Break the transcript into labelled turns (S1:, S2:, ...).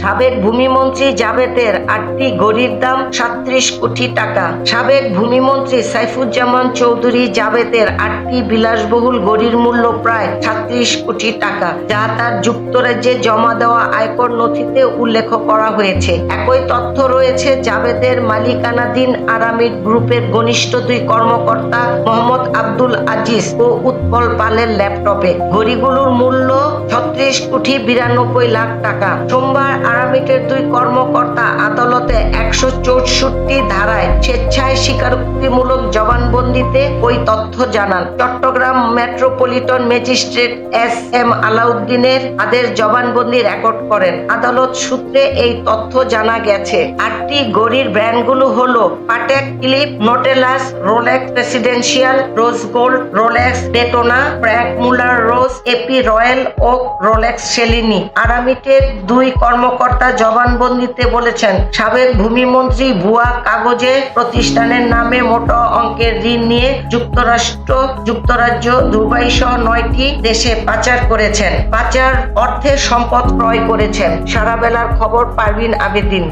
S1: সাবেক ভূমিমন্ত্রী জাবেদের আটটি গড়ির দাম সাত্রিশ কোটি টাকা। সাবেক ভূমিমন্ত্রী সাইফুজ্জামান চৌধুরী জাবেদের আটটি বিলাসবহুল গড়ির মূল্য প্রায় সাত্রিশ কোটি টাকা, যা তার যুক্তরাজ্যে জমা দেওয়া আয়কর নথিতে উল্লেখ করা হয়েছে। একই তথ্য রয়েছে জাবেদের মালিকানাধীন আরামিড গ্রুপের ঘনিষ্ঠ দুই কর্মকর্তা মোহাম্মদ আব্দুল আজিজ ও উৎপল পালের ল্যাপটপে। ঘড়িগুলোর মূল্য কোটি বিরানব্বই লাখ টাকা। সোমবার আরামিটের দুই কর্মকর্তা আদালতে একশো চৌষট্টি ধারায় স্বেচ্ছায় স্বীকারোক্তিমূলক জবানবন্দিতে ওই তথ্য জানান। Chattogram metropolitan magistrate S M আলাউদ্দিনের জবানবন্দি রেকর্ড করেন। আদালত সূত্রে এই তথ্য জানা গেছে। আটটি গড়ির ব্র্যান্ডগুলো হলো Patek Philippe, Nautilus, Rolex presidential, rose gold, Rolex, Daytona, Franck Muller rose, AP Royal ও রোলেক্স সেলিনি আরামিটের দুই কর্মকর্তা জবানবন্দিতে বলেছেন, সাবেক ভূমিমন্ত্রী ভুয়া কাগজে প্রতিষ্ঠানের নামে মোট অঙ্কের ঋণ নিয়ে যুক্তরাষ্ট্র, যুক্তরাজ্য, দুবাই সহ নয়টি দেশে পাচার করেছেন। পাচার অর্থে সম্পদ ক্রয় করেছেন। সারা বেলার খবর পারভিন আবেদিন।